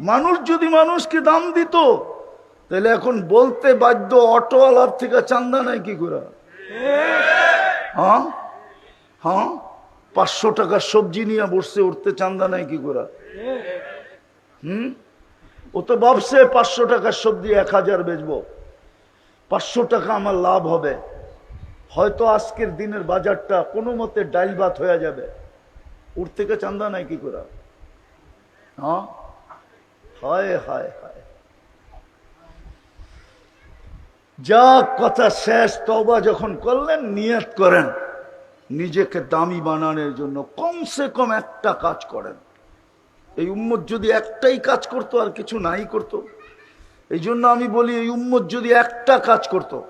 মানুষ যদি মানুষকে দাম দিত, তাহলে এখন বলতে বাধ্য অটোওয়ালার থেকে চান্দা নাই কি করে? হ্যাঁ? হ্যাঁ? পাঁচশো টাকার সবজি নিয়ে বসছে উঠতে চান্দা নাই কি করে? হুম? ও তো ভাবছে পাঁচশো টাকার সবজি এক হাজার বেচবো। পাঁচশো টাকা আমার লাভ হবে। হয়তো আজকের দিনের বাজারটা কোনো মতে ডাইল ভাত হয়ে যাবে। উঠ থেকে চান্দা নাই কি করে? হ্যাঁ? হায় হায় হায়। যা কথা শেষ তবা যখন করলেন, নিয়ত করেন। নিজেকে দামি বানানোর জন্য কমসে কম একটা কাজ করেন। এই উম্মত যদি একটাই কাজ করতো, আর কিছু নাই করতো। এই জন্য আমি বলি, এই উম্মত যদি একটা কাজ করত,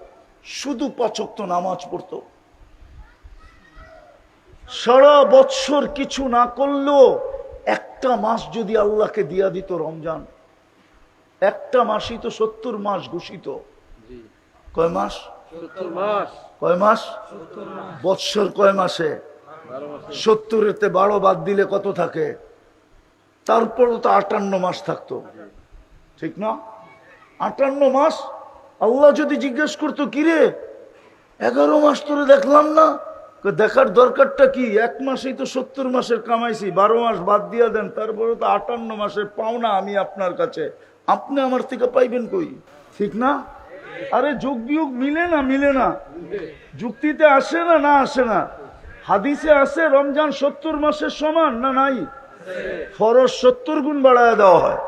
শুধু পচক্ত নামাজ পড়তো। সারা বৎসর কিছু না করলেও একটা মাস যদি আল্লাহকে দিয়া দিত রমজান একটা মাসই তো সত্তর মাস ঘোষিত। কয় মাস? কয় মাস? বৎসর কয় মাসে? সত্তরেতে বারো বাদ দিলে কত থাকে? তারপরও তো আটান্ন মাস থাকতো। ঠিক না? আটান্ন মাস? আল্লাহ যদি জিজ্ঞেস করতো কিরে এগারো মাস তোরে দেখলাম না? দেখার দরকারটা কি? এক মাসেই তো সত্তর মাসের কামাইছি, বারো মাস বাদ দিয়ে দেন তারপরে তো আটান্ন মাসের পাওনা আমি আপনার কাছে। আপনি আমার থেকে পাইবেন কই? ঠিক না? আরে যোগ বিয়োগ মিলে না মিলে না। যুক্তিতে আসে না না আসে না। হাদিসে আসে রমজান সত্তর মাসের সমান না নাই? ফরজ সত্তর গুণ বাড়ায় দেওয়া হয়।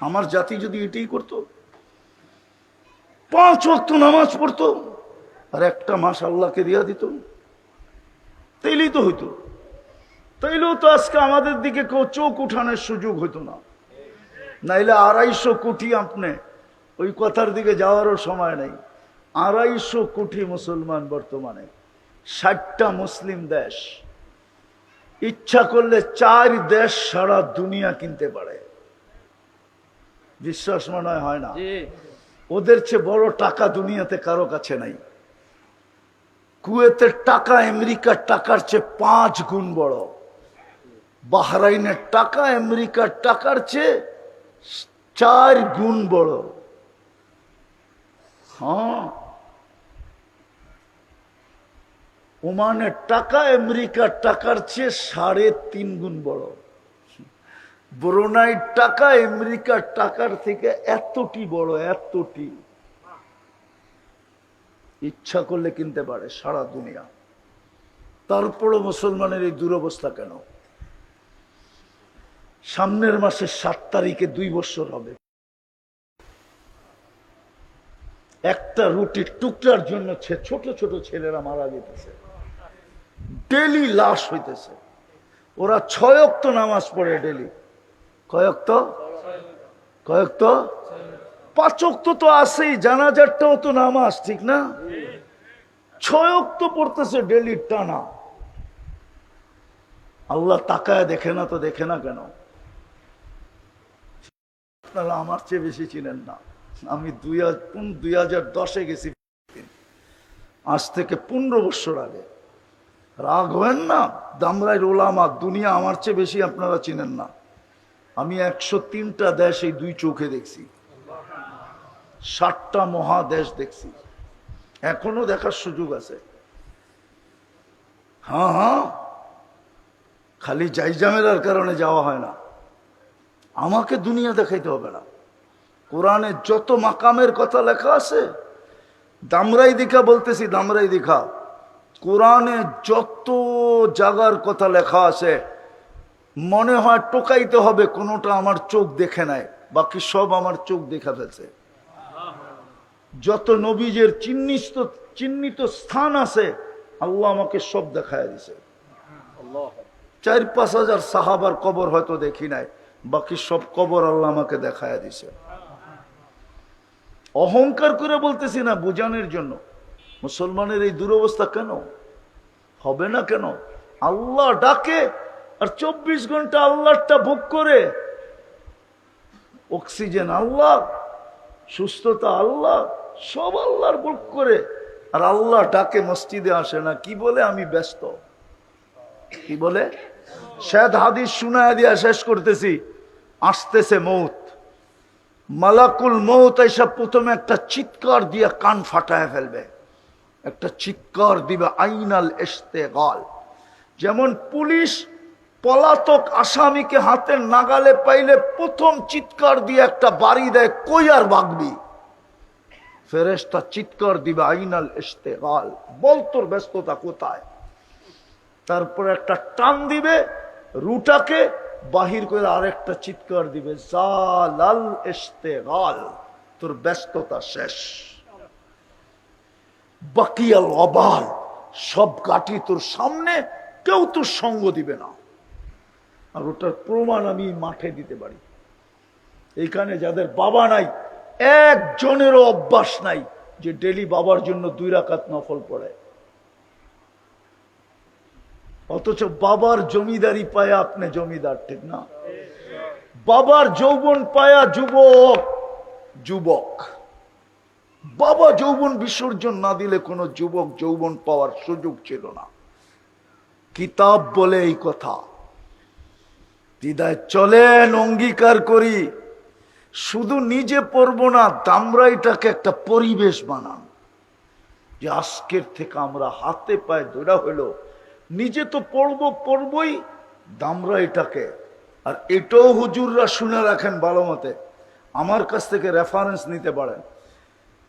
আমার জাতি যদি এটাই করতো? পাঁচ ওয়াক্ত নামাজ পড়তো। আর একটা মাস আল্লাহকে দিয়া দিত। তাইলেই তো হইতো। তাইলেও তো আজকে আমাদের দিকে কেউ চোখ উঠানোর সুযোগ হইতো না। নাইলে আড়াইশো কোটি আপনি ওই কথার দিকে যাওয়ারও সময় নেই। আড়াইশো কোটি মুসলমান বর্তমানে ষাটটা মুসলিম দেশ। ইচ্ছা করলে চার দেশ সারা দুনিয়া কিনতে পারে। বিশ্বাস মনে হয় হয় না? ওদের চেয়ে বড় টাকা দুনিয়াতে কারও কাছে নাই। কুয়েতের টাকা, আমেরিকার টাকার চেয়ে পাঁচ গুণ বড়। বাহরাইনের টাকা, আমেরিকার টাকার চেয়ে চার গুণ বড়। হ্যাঁ। ওমানের টাকা, আমেরিকার টাকার চেয়ে সাড়ে তিন গুণ বড়। ব্রোনাইর টাকা, আমেরিকার টাকার থেকে এতটি বড়, এতটি। ইচ্ছা করলে কিনতে পারে সারা দুনিয়া। তারপরও মুসলমানের এই দুরবস্থা কেন? সামনের মাসের সাত তারিখে দুই বছর হবে। একটা রুটির টুকরার জন্য ছোট ছোট ছেলেরা মারা যেতেছে। ডেলি লাশ হইতেছে। ওরা ছয়ক্ত নামাজ পড়ে ডেলি। কয়ক্ত কয়ক্ত পাঁচক্ত তো আছেই, জানাজারটাও তো নামাজ, ঠিক না? ছয়ক্ত পড়তেছে ডেলি টানা। আল্লাহ তাকায় দেখে না তো দেখে না কেন? আপনারা আমার চেয়ে বেশি চিনেন না। আমি দুই হাজার দশে গেছি। আজ থেকে পনেরো বছর আগে। রাগ হবেন না? দামরাই ওলামা, দুনিয়া আমার চেয়ে বেশি আপনারা চিনেন না। আমি একশো তিনটা দেশ এই দুই চোখে দেখছি। ষাটটা মহাদেশ দেখছি। এখনও দেখার সুযোগ আছে। হ্যাঁ হ্যাঁ। খালি জাইজামেলার কারণে যাওয়া হয় না। আমাকে দুনিয়া দেখাইতে হবে না। কোরআনে যত মাকামের কথা লেখা আছে, দামরাই দেখা বলতেছি, দামরাই দেখা কোরআনে যত জাগার কথা লেখা আছে, মনে হয় টোকাইতে হবে, কোনোটা আমার চোখ দেখে নেয় বাকি সব আমার চোখ দেখা ফেলছে। যত নবীজের চিহ্নিত চিহ্নিত স্থান আছে আল্লাহ আমাকে সব দেখায় দিছে। চার পাঁচ হাজার সাহাবার কবর হয়তো দেখি নাই বাকি সব কবর আল্লাহ আমাকে দেখায় দিছে। অহংকার করে বলতেছি না বোঝানোর জন্য। মুসলমানের এই দুরবস্থা কেন? হবে না কেন? আল্লাহ ডাকে আর চব্বিশ ঘণ্টা আল্লাহটা ভোগ করে। অক্সিজেন আল্লাহ সুস্থতা আল্লাহ সব আল্লাহর বুক করে। আর আল্লাহ ডাকে, মসজিদে আসে না। কি বলে? আমি ব্যস্ত। কি বলে? শেদ হাদিস শুনায় দিয়া শেষ করতেছি। আসতেছে মৌত। মালাকুল মৌত এসব প্রথমে একটা চিৎকার দিয়ে কান ফাটায় ফেলবে। একটা চিৎকার দিবে, আইনাল এস্তেগাল যেমন পুলিশ পলাতক আসামিকে হাতের নাগালে পাইলে প্রথম চিৎকার দিয়ে একটা বাড়ি দেয়, কই আর বাগবি? ফেরেস্তা চিৎকার দিবে, আইনাল ইস্তেগাল বল তোর ব্যস্ততা কোথায়? তারপর একটা টান দিবে, রুটাকে বাহির করে আরেকটা চিৎকার দিবে, জালাল তোর ব্যস্ততা শেষ। বাকিয়াল অবাল, সব কাঠি তোর সামনে, কেউ তোর সঙ্গ দিবে না। আর ওটার প্রমাণ আমি মাঠে দিতে পারি। এইখানে যাদের বাবা নাই একজনেরও অভ্যাস নাই যে ডেলি বাবার জন্য দুই রাকাত নফল পড়ে। অথচ বাবার জমিদারি পায়া আপনি জমিদার, ঠিক না? বাবার যৌবন পায়া যুবক যুবক। বাবা যৌবন বিসর্জন না দিলে কোনো যুবক যৌবন পাওয়ার সুযোগ ছিল না। কিতাব বলে এই কথা। দিদায় চলেন, অঙ্গীকার করি। শুধু নিজে পড়ব না দামরা এটাকে একটা পরিবেশ বানান যে আজকের থেকে আমরা হাতে পায়ে ধরা হলো, নিজে তো পড়ব, পড়বই, দামরা এটাকে। আর এটাও হুজুররা শুনে রাখেন ভালো মতে। আমার কাছ থেকে রেফারেন্স নিতে পারেন।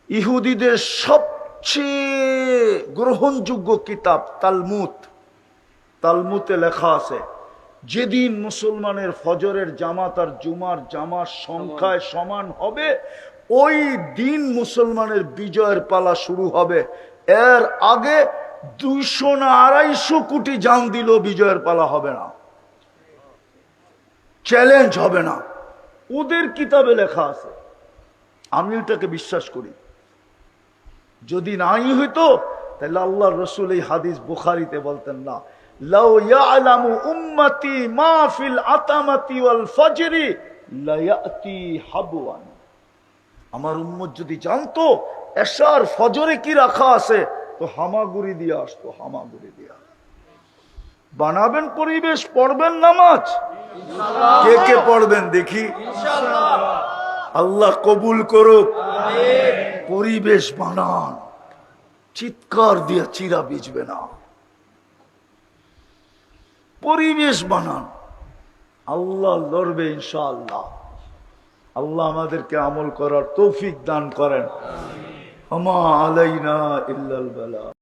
ইহুদিদের সবচেয়ে গ্রহণযোগ্য কিতাব তালমুত। তালমুতে লেখা আছে যেদিন মুসলমানের ফজরের জামাত আর জুমার জামার সংখ্যায় সমান হবে, ওই দিন মুসলমানের বিজয়ের পালা শুরু হবে। এর আগে দুইশো না আড়াইশো কোটি জান দিল বিজয়ের পালা হবে না। চ্যালেঞ্জ হবে না। ওদের কিতাবে লেখা আছে। আমি ওটাকে বিশ্বাস করি। যদি নাই হইতো, তাহলে আল্লাহ রসুল এই হাদিস বুখারিতে বলতেন না। লাউ আমার উম্মত যদি জানতো, এশার ফজরে কি রাখা আছে, তো হামাগুড়ি দিয়ে আসতো, হামাগুড়ি দিয়ে। বানাবেন পরিবেশ, পড়বেন নামাজ। কে কে পড়বেন দেখি? আল্লাহ কবুল করুক। পরিবেশ বানান। চিৎকার দিয়ে চিরা বিজবে না। পরিবেশ বানান। আল্লাহ লড়বে ইনশাআল্লাহ। আল্লাহ আমাদেরকে আমল করার তৌফিক দান করেন। আমা আলাইনা ইল্লাল বালা।